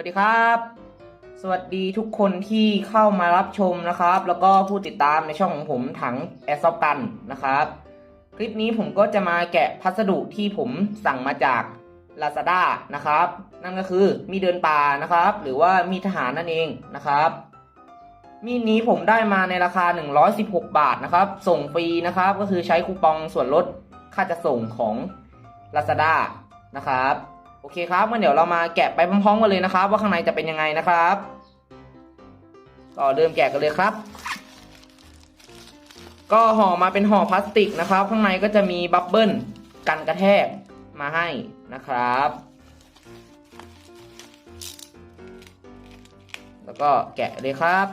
วัสดีครับ สวัสดีทุกคนที่เข้ามารับชมนะครับ แล้วก็ผู้ติดตามในช่องของผมถังแอสซอกันนะครับ คลิปนี้ผมก็จะมาแกะพัสดุที่ผมสั่งมาจาก Lazada นะครับ นั่นก็คือมีเดินป่านะครับ หรือว่ามีทหารนั่นเองนะครับ มีดนี้ผมได้มาในราคา 116 บาทนะครับ ส่งฟรีนะครับ ก็คือใช้คูปองส่วนลดค่าจะส่งของ Lazada นะครับ โอเคครับงั้นเดี๋ยวเรามาแกะไปพร้อมๆกันเลยนะครับ ว่าข้างในจะเป็นยังไงนะครับก็เริ่มแกะกันเลยครับ ก็ห่อมาเป็นห่อพลาสติกนะครับ ข้างในก็จะมีบับเบิ้ลกันกระแทกมาให้นะครับ แล้วก็แกะเลยครับ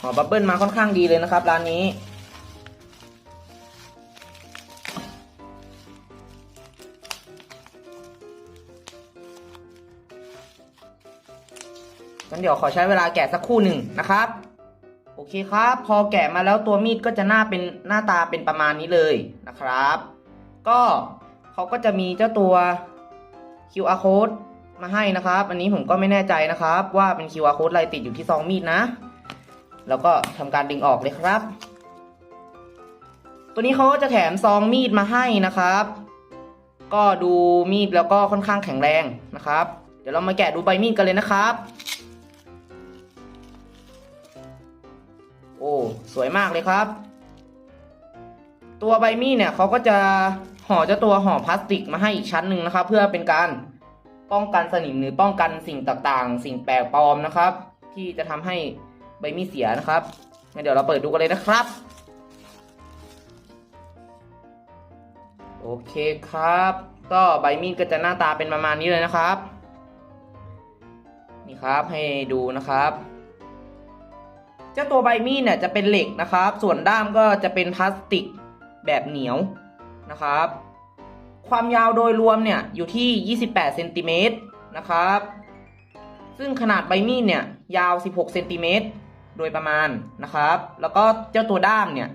ห่อบับเบิ้ลมาค่อนข้างดีเลยนะครับร้านนี้ งั้นเดี๋ยวขอใช้เวลาแกะสักครู่หนึ่งนะครับ โอเคครับ พอแกะมาแล้วตัวมีดก็จะหน้าเป็นหน้าตาเป็นประมาณนี้เลยนะครับ ก็เขาก็จะมีเจ้าตัว QR code มาให้นะครับ อันนี้ผมก็ไม่แน่ใจนะครับ ว่าเป็น QR code อะไรติดอยู่ที่ซองมีดนะ แล้วก็ทำการดึงออกเลยครับ ตัวนี้เขาก็จะแถมซองมีดมาให้นะครับ ก็ดูมีดแล้วก็ค่อนข้างแข็งแรงนะครับ เดี๋ยวเรามาแกะดูใบมีดกันเลยนะครับ สวยมากเลยครับ ตัวใบมีดเนี่ยเขาก็จะห่อเจ้าตัวห่อพลาสติกมาให้อีกชั้นหนึ่งนะครับ เพื่อเป็นการป้องกันสนิมหรือป้องกันสิ่งต่างๆ สิ่งแปลกปลอมนะครับ ที่จะทำให้ใบมีดเสียนะครับงั้นเดี๋ยวเราเปิดดูกันเลยนะครับ โอเคครับ ก็ใบมีดก็จะหน้าตาเป็นประมาณนี้เลยนะครับ นี่ครับให้ดูนะครับ เจ้าตัวใบมีดเนี่ยจะเป็นเหล็กนะครับ ส่วนด้ามก็จะเป็นพลาสติกแบบเหนียวนะครับ ความยาวโดยรวมเนี่ยอยู่ที่ 28เซนติเมตรนะครับ ซึ่งขนาดใบมีดเนี่ยยาว 16เซนติเมตรโดยประมาณนะครับ แล้วก็เจ้าตัวด้ามเนี่ย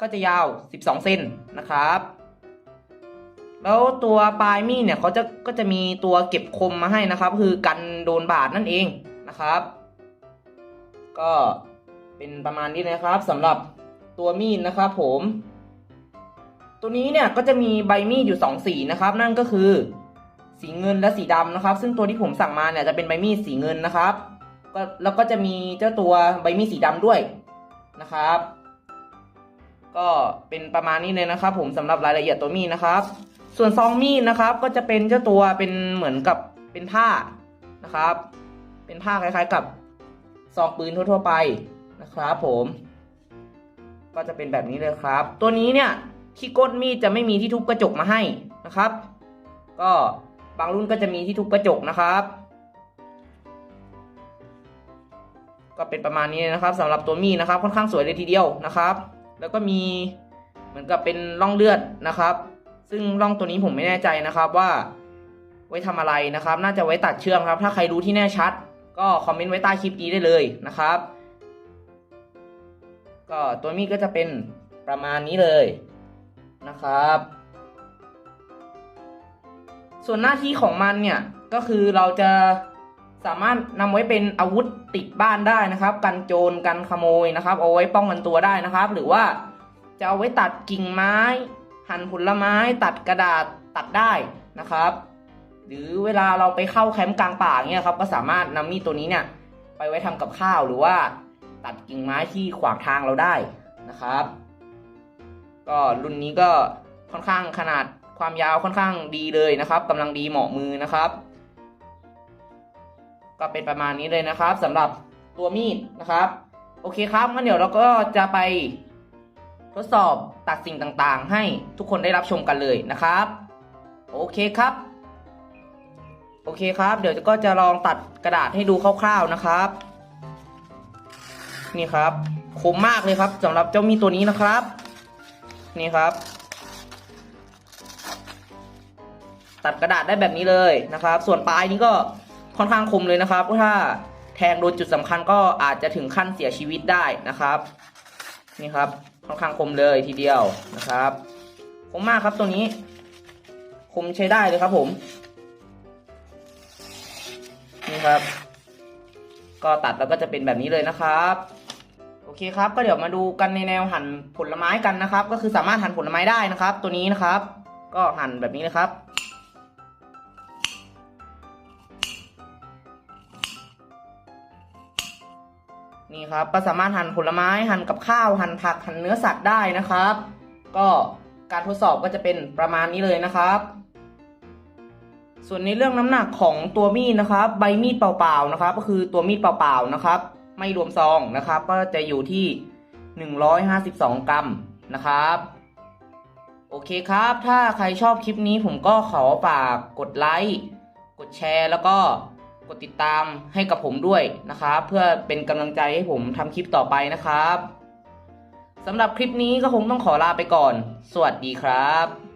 ก็จะยาว 12เซนนะครับ แล้วตัวปลายมีดเนี่ยเขาจะก็จะมีตัวเก็บคมมาให้นะครับ คือกันโดนบาดนั่นเองนะครับ ก็ เป็นประมาณนี้นะครับสำหรับตัวมีดนะครับผม ตัวนี้เนี่ยก็จะมีใบมีดอยู่สองสีนะครับ นั่นก็คือ สีเงินและสีดำนะครับ ซึ่งตัวที่ผมสั่งมาเนี่ยจะเป็นใบมีดสีเงินนะครับก็แล้วก็จะมีเจ้าตัวใบมีดสีดำด้วยนะครับ ก็เป็นประมาณนี้เลยนะครับ ผมสำหรับรายละเอียดตัวมีดนะครับ ส่วนซองมีดนะครับ ก็จะเป็นเจ้าตัวเป็นเหมือนกับเป็นผ้านะครับ เป็นผ้าคล้ายๆกับซองปืนทั่วๆไป นะครับผมก็จะเป็นแบบนี้เลยครับ ตัวนี้เนี่ยที่ก้นมีดจะไม่มีที่ทุบกระจกมาให้นะครับ ก็บางรุ่นก็จะมีที่ทุบกระจกนะครับ ก็เป็นประมาณนี้นะครับสำหรับตัวมีดนะครับ ค่อนข้างสวยเลยทีเดียวนะครับ แล้วก็มีเหมือนกับเป็นร่องเลือดนะครับ ซึ่งร่องตัวนี้ผมไม่แน่ใจนะครับว่า ไว้ทำอะไรนะครับ น่าจะไว้ตัดเชือมครับ ถ้าใครรู้ที่แน่ชัด ก็คอมเมนต์ไว้ใต้คลิปนี้ได้เลยนะครับ ก็ตัวมีดก็จะเป็นประมาณนี้เลยนะครับ ส่วนหน้าที่ของมันเนี่ยก็คือเราจะสามารถนำไว้เป็นอาวุธติดบ้านได้นะครับ กันโจรกันขโมยนะครับ เอาไว้ป้องกันตัวได้นะครับ หรือว่าจะเอาไว้ตัดกิ่งไม้ หั่นผลไม้ ตัดกระดาษตัดได้นะครับ หรือเวลาเราไปเข้าแคมป์กลางป่าเนี่ยครับ ก็สามารถนำมีดตัวนี้เนี่ยไปไว้ทำกับข้าวหรือว่า ตัดกิ่งไม้ที่ขวางทางเราได้นะครับ ก็รุ่นนี้ก็ค่อนข้างขนาดความยาวค่อนข้างดีเลยนะครับกำลังดีเหมาะมือนะครับ ก็เป็นประมาณนี้เลยนะครับสำหรับตัวมีดนะครับ โอเคครับงั้นเดี๋ยวเราก็จะไปทดสอบตัดสิ่งต่างๆ ให้ทุกคนได้รับชมกันเลยนะครับ โอเคครับ โอเคครับ เดี๋ยวก็จะลองตัดกระดาษให้ดูคร่าวๆนะครับ นี่ครับคมมากเลยครับสำหรับเจ้ามีตัวนี้นะครับ นี่ครับ ตัดกระดาษได้แบบนี้เลยนะครับ ส่วนปลายนี้ก็ค่อนข้างคมเลยนะครับถ้าแทงโดนจุดสำคัญก็อาจจะถึงขั้นเสียชีวิตได้นะครับ นี่ครับค่อนข้างคมเลยทีเดียวนะครับ คมมากครับตัวนี้ คมใช้ได้เลยครับผม นี่ครับ ก็ตัดแล้วก็จะเป็นแบบนี้เลยนะครับ อเคครับ ก็เดี๋ยวมาดูกันในแนวหั่นผลไม้กันนะครับ ก็คือสามารถหั่นผลไม้ได้นะครับ ตัวนี้นะครับ ก็หั่นแบบนี้นะครับ นี่ครับก็สามารถหั่นผลไม้หั่นกับข้าวหั่นผักหั่นเนื้อสัตว์ได้นะครับ ก็การทดสอบก็จะเป็นประมาณนี้เลยนะครับส่วนในเรื่องน้ำหนักของตัวมีดนะครับ ใบมีดเปล่าๆนะครับ ก็คือตัวมีดเปล่าๆนะครับ ไม่รวมซองนะครับ ก็จะอยู่ที่ 152 กรัมนะครับ โอเคครับ ถ้าใครชอบคลิปนี้ผมก็ขอฝากกดไลค์ กดแชร์ แล้วก็กดติดตามให้กับผมด้วยนะครับ เพื่อเป็นกำลังใจให้ผมทำคลิปต่อไปนะครับสำหรับคลิปนี้ก็คงต้องขอลาไปก่อน สวัสดีครับ